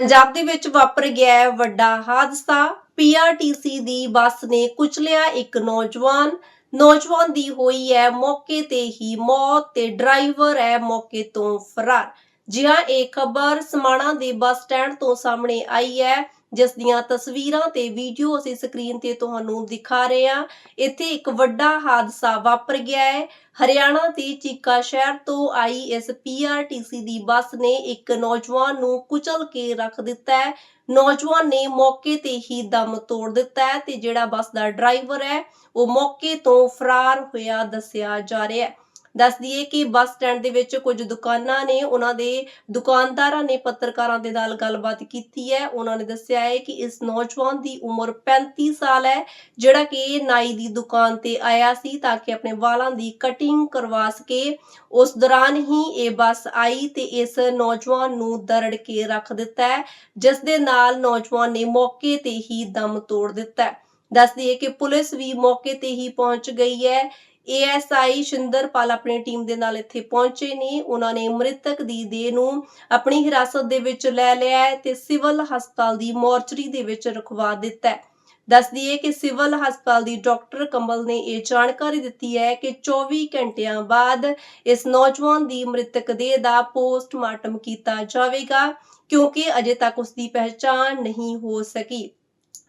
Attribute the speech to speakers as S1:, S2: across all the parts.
S1: ਪੰਜਾਬ ਦੇ ਵਿੱਚ ਵਾਪਰ ਗਿਆ ਵੱਡਾ ਹਾਦਸਾ। ਪੀਆਰਟੀਸੀ ਦੀ ਬੱਸ ਨੇ ਕੁਚਲਿਆ ਇੱਕ ਨੌਜਵਾਨ। ਨੌਜਵਾਨ ਦੀ ਹੋਈ ਹੈ ਮੌਕੇ ਤੇ ਹੀ ਮੌਤ ਤੇ ਡਰਾਈਵਰ ਹੈ ਮੌਕੇ ਤੋਂ ਫਰਾਰ। ਜਿਹਾ ਇਹ ਖਬਰ ਸਮਾਣਾ ਦੇ ਬੱਸ ਸਟੈਂਡ ਤੋਂ ਸਾਹਮਣੇ ਆਈ ਹੈ। ਜਿਸ ਦੀਆਂ ਤਸਵੀਰਾਂ ਤੇ ਵੀਡੀਓ ਅਸੀਂ ਸਕਰੀਨ ਤੇ ਤੁਹਾਨੂੰ ਦਿਖਾ ਰਹੇ ਹਾਂ, ਇੱਥੇ ਇੱਕ ਵੱਡਾ ਹਾਦਸਾ ਵਾਪਰ ਗਿਆ ਹੈ। ਹਰਿਆਣਾ ਦੇ ਚੀਕਾ ਸ਼ਹਿਰ ਤੋਂ ਆਈ ਇਸ ਪੀਆਰਟੀਸੀ ਦੀ ਬੱਸ ਨੇ ਇੱਕ ਨੌਜਵਾਨ ਨੂੰ ਕੁਚਲ ਕੇ ਰੱਖ ਦਿੱਤਾ ਹੈ। ਨੌਜਵਾਨ ਨੇ ਮੌਕੇ ਤੇ ਹੀ ਦਮ ਤੋੜ ਦਿੱਤਾ ਹੈ ਤੇ ਜਿਹੜਾ ਬੱਸ ਦਾ ਡਰਾਈਵਰ ਹੈ, ਉਹ ਮੌਕੇ ਤੋਂ ਫਰਾਰ ਹੋਇਆ ਦੱਸਿਆ ਜਾ ਰਿਹਾ ਹੈ। ਦੱਸ ਦਈਏ ਕਿ ਬੱਸ ਸਟੈਂਡ ਦੇ ਵਿੱਚ ਕੁਝ ਦੁਕਾਨਾਂ ਨੇ, ਉਹਨਾਂ ਦੇ ਦੁਕਾਨਦਾਰਾਂ ਨੇ ਪੱਤਰਕਾਰਾਂ ਦੇ ਨਾਲ ਗੱਲਬਾਤ ਕੀਤੀ ਹੈ। ਉਹਨਾਂ ਨੇ ਦੱਸਿਆ ਹੈ ਕਿ ਇਸ ਨੌਜਵਾਨ ਦੀ ਉਮਰ 35 ਸਾਲ ਹੈ, ਜਿਹੜਾ ਕਿ ਨਾਈ ਦੀ ਦੁਕਾਨ ਤੇ ਆਇਆ ਸੀ ਤਾਂ ਕਿ ਆਪਣੇ ਵਾਲਾਂ ਦੀ ਕਟਿੰਗ ਕਰਵਾ ਸਕੇ। ਉਸ ਦੌਰਾਨ ਹੀ ਇਹ ਬੱਸ ਆਈ ਤੇ ਇਸ ਨੌਜਵਾਨ ਨੂੰ ਦਰੜ ਕੇ ਰੱਖ ਦਿੱਤਾ ਜਿਸ ਦੇ ਨਾਲ ਨੌਜਵਾਨ ਨੇ ਮੌਕੇ ਤੇ ਹੀ ਦਮ ਤੋੜ ਦਿੱਤਾ ਦੱਸ ਦਈਏ ਕਿ ਪੁਲਿਸ ਵੀ ਮੌਕੇ ਤੇ ਹੀ ਪਹੁੰਚ ਗਈ ਹੈ। ਏਐਸਆਈ ਸ਼ਿੰਦਰਪਾਲ ਆਪਣੀ ਟੀਮ ਦੇ ਨਾਲ ਇੱਥੇ ਪਹੁੰਚੇ ਨੇ। ਉਹਨਾਂ ਨੇ ਮ੍ਰਿਤਕ ਦੀ ਦੇਹ ਨੂੰ ਆਪਣੀ ਹਿਰਾਸਤ ਦੇ ਵਿੱਚ ਲੈ ਲਿਆ ਤੇ ਸਿਵਲ ਹਸਪਤਾਲ ਦੀ ਮੋਰਚਰੀ ਦੇ ਵਿੱਚ ਰਖਵਾ ਦਿੱਤਾ ਹੈ। ਦੱਸ ਦਈਏ ਕਿ ਸਿਵਲ ਹਸਪਤਾਲ ਦੀ ਡਾਕਟਰ ਕਮਲ ਨੇ ਇਹ ਜਾਣਕਾਰੀ ਦਿੱਤੀ ਹੈ ਕਿ 24 ਘੰਟਿਆਂ ਬਾਅਦ ਇਸ ਨੌਜਵਾਨ ਦੀ ਮ੍ਰਿਤਕ ਦੇਹ ਦਾ ਪੋਸਟਮਾਰਟਮ ਕੀਤਾ ਜਾਵੇਗਾ, ਕਿਉਂਕਿ ਅਜੇ ਤੱਕ ਉਸ ਦੀ ਪਹਿਚਾਣ ਨਹੀਂ ਹੋ ਸਕੀ।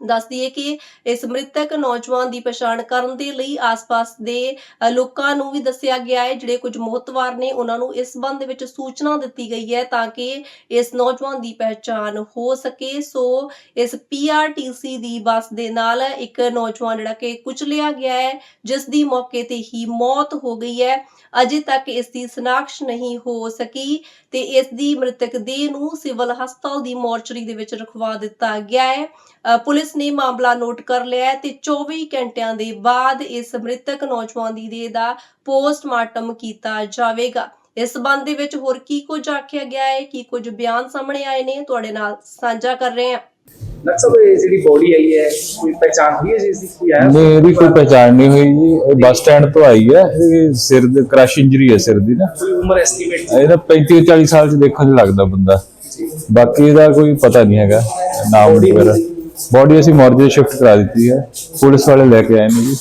S1: ਦੱਸ ਦਈਏ ਕਿ ਇਸ ਮ੍ਰਿਤਕ ਨੌਜਵਾਨ ਦੀ ਪਛਾਣ ਕਰਨ ਦੇ ਲਈ ਆਸ-ਪਾਸ ਦੇ ਲੋਕਾਂ ਨੂੰ ਵੀ ਦੱਸਿਆ ਗਿਆ ਹੈ, ਜਿਹੜੇ ਕੁਝ ਮੋਹਤਵਾਰ ਨੇ, ਉਹਨਾਂ ਨੂੰ ਇਸ ਸੰਬੰਧ ਵਿੱਚ ਸੂਚਨਾ ਦਿੱਤੀ ਗਈ ਹੈ ਤਾਂ ਕਿ ਇਸ ਨੌਜਵਾਨ ਦੀ ਪਹਿਚਾਣ ਹੋ ਸਕੇ। ਸੋ ਇਸ ਪੀਆਰਟੀਸੀ ਦੀ ਬੱਸ ਦੇ ਨਾਲ ਇੱਕ ਨੌਜਵਾਨ ਜਿਹੜਾ ਕਿ ਕੁਚਲਿਆ ਗਿਆ ਹੈ, ਜਿਸ ਦੀ ਮੌਕੇ ਤੇ ਹੀ ਮੌਤ ਹੋ ਗਈ ਹੈ। ਅਜੇ ਤੱਕ ਇਸ ਦੀ ਸਨਾਖਸ਼ ਨਹੀਂ ਹੋ ਸਕੀ ਤੇ ਇਸ ਦੀ ਮ੍ਰਿਤਕ ਦੇਹ ਨੂੰ ਸਿਵਲ ਹਸਪਤਾਲ ਦੀ ਮੋਰਚਰੀ ਦੇ ਵਿੱਚ ਰਖਵਾ ਦਿੱਤਾ ਗਿਆ ਹੈ। ਪੁਲਿਸ ਪੁਲਿਸ ਨੇ ਮਾਮਲਾ ਨੋਟ ਕਰ ਲਿਆ ਹੈ ਤੇ 24 ਘੰਟਿਆਂ ਦੇ ਬਾਅਦ ਇਸ ਮ੍ਰਿਤਕ ਨੌਜਵਾਨ ਦੀ ਦੇਹ ਦਾ ਪੋਸਟਮਾਰਟਮ ਕੀਤਾ ਜਾਵੇਗਾ। ਇਸ ਸੰਬੰਧ ਦੇ ਵਿੱਚ ਹੋਰ ਕੀ ਕੁਝ ਆਖਿਆ ਗਿਆ ਹੈ? ਕੀ ਕੁਝ ਬਿਆਨ ਸਾਹਮਣੇ ਆਏ ਨੇ? ਤੁਹਾਡੇ ਨਾਲ ਸਾਂਝਾ ਕਰ ਰਹੇ ਹਾਂ।
S2: ਸਾਹਿਬ ਇਹ ਜਿਹੜੀ ਬੋਡੀ ਆਈ ਹੈ ਕੋਈ ਪਹਿਚਾਣ ਹੋਈ ਹੈ ਜਿਸ ਦੀ? ਕੋਈ ਆਇਆ?
S3: ਨਹੀਂ ਇਹਦੀ ਕੋਈ ਪਹਿਚਾਣ ਨਹੀਂ ਹੋਈ ਜੀ। ਇਹ ਬੱਸ ਸਟੈਂਡ ਤੋਂ ਆਈ ਹੈ। ਇਹ ਸਿਰ ਦੇ ਕ੍ਰਸ਼ ਇੰਜਰੀ ਹੈ ਸਿਰ ਦੀ ਨਾ।
S2: ਕੋਈ ਉਮਰ ਐਸਟੀਮੇਟ
S3: ਇਹਦਾ 35 40 ਸਾਲ ਚ ਦੇਖਣ ਚ ਲੱਗਦਾ ਬੰਦਾ। ਬਾਕੀ ਇਹਦਾ ਕੋਈ ਪਤਾ ਨਹੀਂ ਹੈਗਾ। ਨਾਮ ਵਗੈਰਾ। ਬੋਡੀ ਅਸੀਂ ਮੋਰਚੇ ਸ਼ਿਫਟ ਕਰਾ ਦਿੱਤੀ ਹੈ। ਪੁਲਿਸ ਵਾਲੇ ਲੈ ਕੇ ਆਏ ਨੇ ਜੀ।